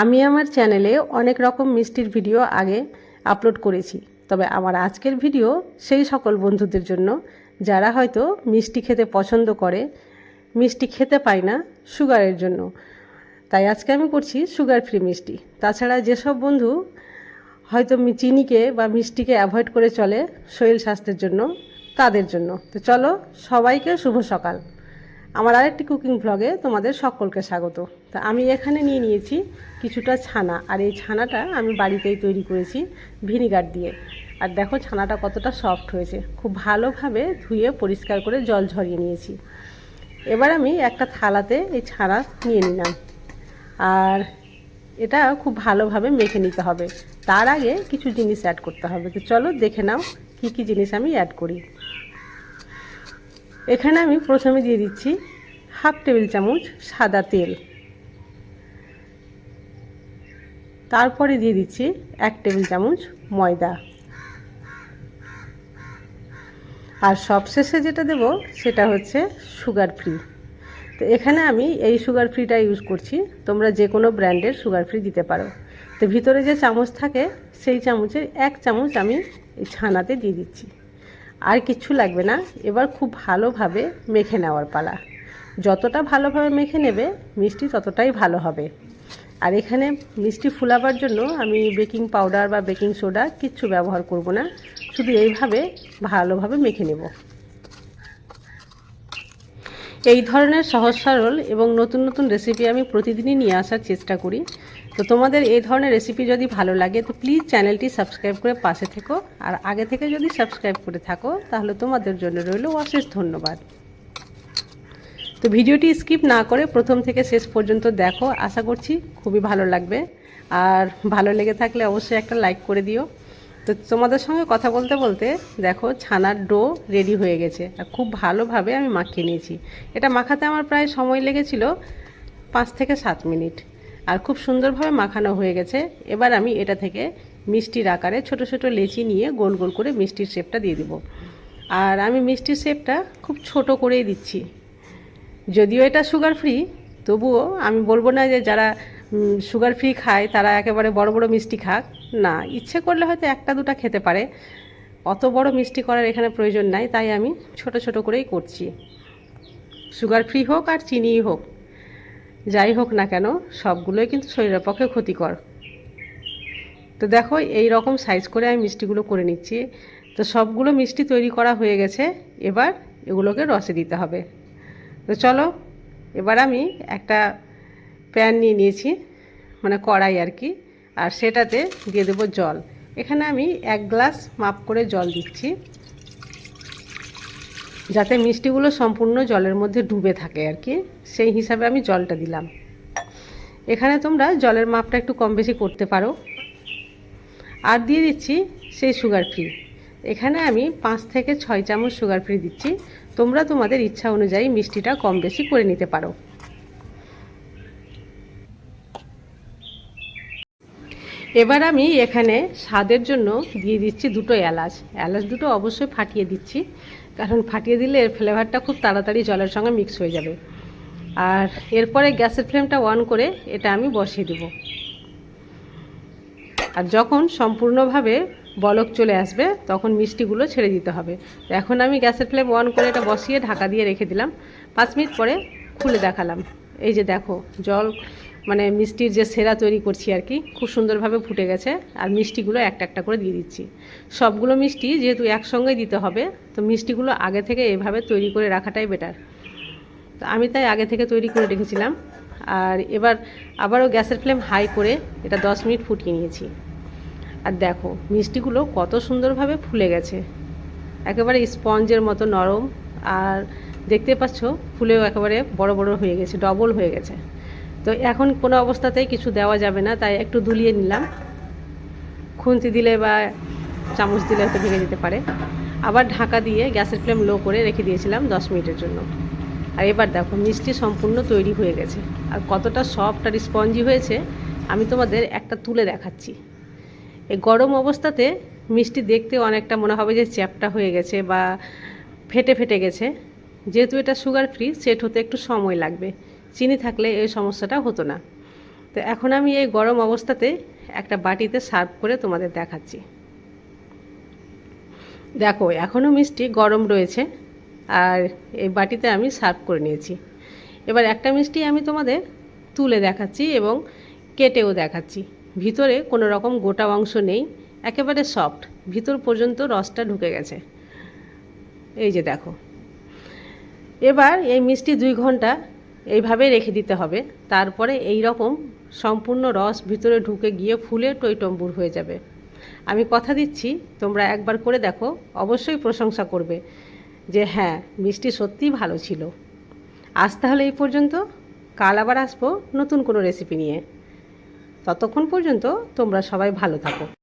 আমি আমার চ্যানেলে অনেক রকম মিষ্টির ভিডিও আগে আপলোড করেছি। তবে আমার আজকের ভিডিও সেই সকল বন্ধুদের জন্য, যারা হয়তো মিষ্টি খেতে পছন্দ করে, মিষ্টি খেতে পায় না সুগারের জন্য। তাই আজকে আমি করছি সুগার ফ্রি মিষ্টি। তাছাড়া যেসব বন্ধু হয়তো চিনিকে বা মিষ্টিকে অ্যাভয়েড করে চলে শরীর স্বাস্থ্যের জন্য, তাদের জন্য। তো চলো সবাইকে শুভ সকাল। আমার আরেকটি কুকিং ব্লগে তোমাদের সকলকে স্বাগত। তা আমি এখানে নিয়ে নিয়েছি কিছুটা ছানা, আর এই ছানাটা আমি বাড়িতেই তৈরি করেছি ভিনিগার দিয়ে। আর দেখো ছানাটা কতটা সফট হয়েছে, খুব ভালোভাবে ধুয়ে পরিষ্কার করে জল ঝরিয়ে নিয়েছি। এবার আমি একটা থালাতে এই ছানা নিয়ে নিলাম। আর এটা খুব ভালোভাবে মেখে নিতে হবে। তার আগে কিছু জিনিস অ্যাড করতে হবে। তো চলো দেখে নাও কী কী জিনিস আমি অ্যাড করি। এখানে আমি প্রথমে দিয়ে দিচ্ছি হাফ টেবিল চামচ সাদা তেল। তারপরে দিয়ে দিচ্ছি এক টেবিল চামচ ময়দা। আর সবশেষে যেটা দেব সেটা হচ্ছে সুগার ফ্রি। তো এখানে আমি এই সুগার ফ্রিটা ইউজ করছি। তোমরা যে কোনো ব্র্যান্ডের সুগার ফ্রি দিতে পারো। তো ভিতরে যে চামচ থাকে, সেই চামচের এক চামচ আমি এই ছানাতে দিয়ে দিচ্ছি। আর কিচ্ছু লাগবে না। এবার খুব ভালোভাবে মেখে নেওয়ার পালা। যতটা ভালোভাবে মেখে নেবে, মিষ্টি ততটাই ভালো হবে। আর এখানে মিষ্টি ফুলাবার জন্য আমি বেকিং পাউডার বা বেকিং সোডা কিচ্ছু ব্যবহার করব না। শুধু এইভাবে ভালোভাবে মেখে নেব। এই ধরনের সহজ সরল এবং নতুন নতুন রেসিপি আমি প্রতিদিনই নিয়ে আসার চেষ্টা করি। তো তোমাদের এই ধরনের রেসিপি যদি ভালো লাগে, তো প্লিজ চ্যানেলটি সাবস্ক্রাইব করে পাশে থেকো। আর আগে থেকে যদি সাবস্ক্রাইব করে থাকো, তাহলে তোমাদের জন্য রইল অশেষ ধন্যবাদ। তো ভিডিওটি স্কিপ না করে প্রথম থেকে শেষ পর্যন্ত দেখো, আশা করছি খুবই ভালো লাগবে। আর ভালো লেগে থাকলে অবশ্যই একটা লাইক করে দিও। তো তোমাদের সঙ্গে কথা বলতে বলতে দেখো, ছানার ডো রেডি হয়ে গেছে। আর খুব ভালোভাবে আমি মাখিয়ে নিয়েছি। এটা মাখাতে আমার প্রায় সময় লেগেছিল পাঁচ থেকে সাত মিনিট। আর খুব সুন্দরভাবে মাখানো হয়ে গেছে। এবার আমি এটা থেকে মিষ্টির আকারে ছোট ছোট লেচি নিয়ে গোল গোল করে মিষ্টির শেপটা দিয়ে দেবো। আর আমি মিষ্টির শেপটা খুব ছোট করেই দিচ্ছি। যদিও এটা সুগার ফ্রি তবুও আমি বলব না যে যারা সুগার ফ্রি খায় তারা একেবারে বড় বড় মিষ্টি খাক। না, ইচ্ছে করলে হয়তো একটা দুটা খেতে পারে। অত বড় মিষ্টি করার এখানে প্রয়োজন নাই, তাই আমি ছোট ছোট করেই করছি। সুগার ফ্রি হোক আর চিনিই হোক। যাই হোক না কেন, সবগুলোই কিন্তু শরীরের পক্ষে ক্ষতিকর। তো দেখো, এই রকম সাইজ করে আমি মিষ্টিগুলো করে নিচ্ছি। তো সবগুলো মিষ্টি তৈরি করা হয়ে গেছে। এবার এগুলোকে রসে দিতে হবে। তো চলো, এবার আমি একটা প্যান নিয়ে নিয়েছি মানে কড়াই আর কি, আর সেটাতে দিয়ে দেবো জল। এখানে আমি এক গ্লাস মাপ করে জল দিচ্ছি। যাতে মিষ্টিগুলো সম্পূর্ণ জলের মধ্যে ডুবে থাকে আর কি, সেই হিসাবে আমি জলটা দিলাম। এখানে তোমরা জলের মাপটা একটু কম বেশি করতে পারো। আর দিয়ে দিচ্ছি সেই সুগার ফ্রি এখানে আমি পাঁচ থেকে ছয় চামচ সুগার ফ্রি দিচ্ছি। তোমরা তোমাদের ইচ্ছা অনুযায়ী মিষ্টিটা কম বেশি করে নিতে পারো। এবার আমি এখানে স্বাদের জন্য দিয়ে দিচ্ছি দুটো এলাচ। এলাচ দুটো অবশ্যই ফাটিয়ে দিচ্ছি। কারণ ফাটিয়ে দিলে এর ফ্লেভারটা খুব তাড়াতাড়ি জলের সঙ্গে মিক্স হয়ে যাবে। আর এরপরে গ্যাসের ফ্লেমটা অন করে এটা আমি বসিয়ে দেব। আর যখন সম্পূর্ণভাবে বলক চলে আসবে, তখন মিষ্টিগুলো ছেড়ে দিতে হবে। এখন আমি গ্যাসের ফ্লেম অন করে এটা বসিয়ে ঢাকা দিয়ে রেখে দিলাম। পাঁচ মিনিট পরে খুলে দেখালাম। এই যে দেখো, জল মানে মিষ্টির যে সেরা তৈরি করছি আর কি, খুব সুন্দরভাবে ফুটে গেছে। আর মিষ্টিগুলো একটা একটা করে দিয়ে দিচ্ছি। সবগুলো মিষ্টি যেহেতু একসঙ্গেই দিতে হবে, তো মিষ্টিগুলো আগে থেকে এভাবে তৈরি করে রাখাটাই বেটার তো আমি তাই আগে থেকে তৈরি করে রেখেছিলাম। আর এবার আবারও গ্যাসের ফ্লেম হাই করে এটা দশ মিনিট ফুটিয়ে নিয়েছি। আর দেখো, মিষ্টিগুলো কত সুন্দরভাবে ফুলে গেছে। একেবারে স্পঞ্জের মতো নরম। আর দেখতে পাচ্ছ, ফুলেও একেবারে বড় বড় হয়ে গেছে ডবল হয়ে গেছে। তো এখন কোনো অবস্থাতেই কিছু দেওয়া যাবে না, তাই একটু দুলিয়ে নিলাম। খুন্তি দিলে বা চামচ দিলে হয়তো ভেঙে যেতে পারে। আবার ঢাকা দিয়ে গ্যাসের ফ্লেম লো করে রেখে দিয়েছিলাম দশ মিনিটের জন্য। আর এবার দেখো, মিষ্টি সম্পূর্ণ তৈরি হয়ে গেছে। আর কতটা সফট আর স্পঞ্জি হয়েছে, আমি তোমাদের একটা তুলে দেখাচ্ছি। এই গরম অবস্থাতে মিষ্টি দেখতে অনেকটা মনে হবে যে চ্যাপটা হয়ে গেছে বা ফেটে ফেটে গেছে। যেহেতু এটা সুগার ফ্রি সেট হতে একটু সময় লাগবে। চিনি থাকলে এই সমস্যাটা হতো না। তো এখন আমি এই গরম অবস্থাতে একটা বাটিতে সার্ভ করে তোমাদের দেখাচ্ছি। দেখো এখনও মিষ্টি গরম রয়েছে আর এই বাটিতে আমি সার্ভ করে নিয়েছি। এবার একটা মিষ্টি আমি তোমাদের তুলে দেখাচ্ছি এবং কেটেও দেখাচ্ছি। ভিতরে কোনো রকম গোটা অংশ নেই, একেবারে সফট। ভিতর পর্যন্ত রসটা ঢুকে গেছে। এই যে দেখো। এবার এই মিষ্টি দুই ঘণ্টা এইভাবে রেখে দিতে হবে। তারপরে এই রকম সম্পূর্ণ রস ভিতরে ঢুকে গিয়ে ফুলে টইটম্বুর হয়ে যাবে। আমি কথা দিচ্ছি, তোমরা একবার করে দেখো, অবশ্যই প্রশংসা করবে যে হ্যাঁ মিষ্টি সত্যিই ভালো ছিল। আজ তাহলে এই পর্যন্ত। কাল আবার আসব নতুন কোনো রেসিপি নিয়ে। ততক্ষণ পর্যন্ত তোমরা সবাই ভালো থাকো।